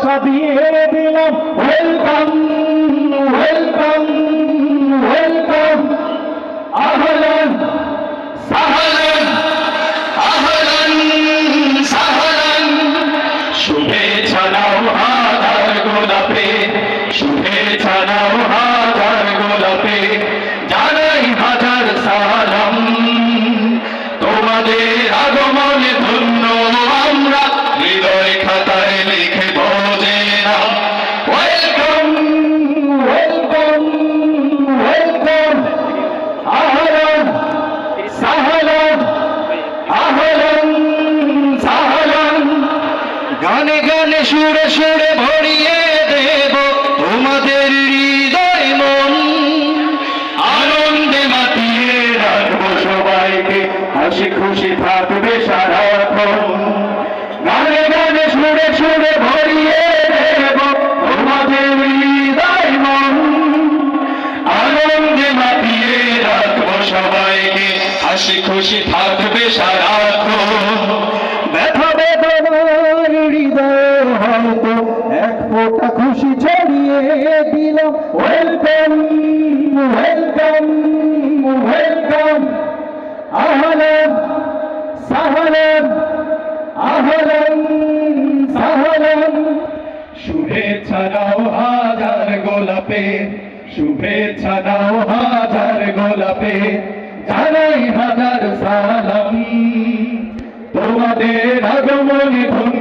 ভালোবাসা দিয়ে দিলাম ওয়েলকাম গানে গানে সুরে সুরে ভরিয়ে দেব তোমাদের হৃদয় মন। আনন্দে মাতিয়ে রাখব সবাইকে, হাসি খুশি থাকবে সারাক্ষণ। গানে গানে সুরে সুরে ভরিয়ে দেব তোমাদের হৃদয় মন। আনন্দে মাতিয়ে রাখব সবাইকে, হাসি খুশি থাকবে সারাক্ষণ। খুশি ছড়িয়ে দিলাম ওয়েলকাম ওয়েলকাম ওয়েলকাম আহলান সাহলান আহলান, সাহলান। শুভেচ্ছা নাও হাজার গোলাপে, শুভেচ্ছা নাও হাজার গোলাপে। জানাই হাজার সালাম। তোমাদের আগমনে ধন্য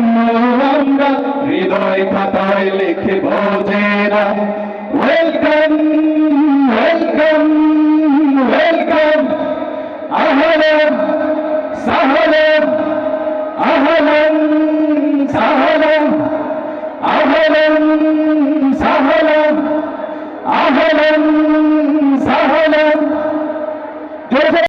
আমরা হৃদয় খাতায় লিখব জেরা ওয়েলকাম ওয়েলকাম ওয়েলকাম আহলাম সাহলাম আহলাম সাহলাম আহলাম সাহলাম আহলাম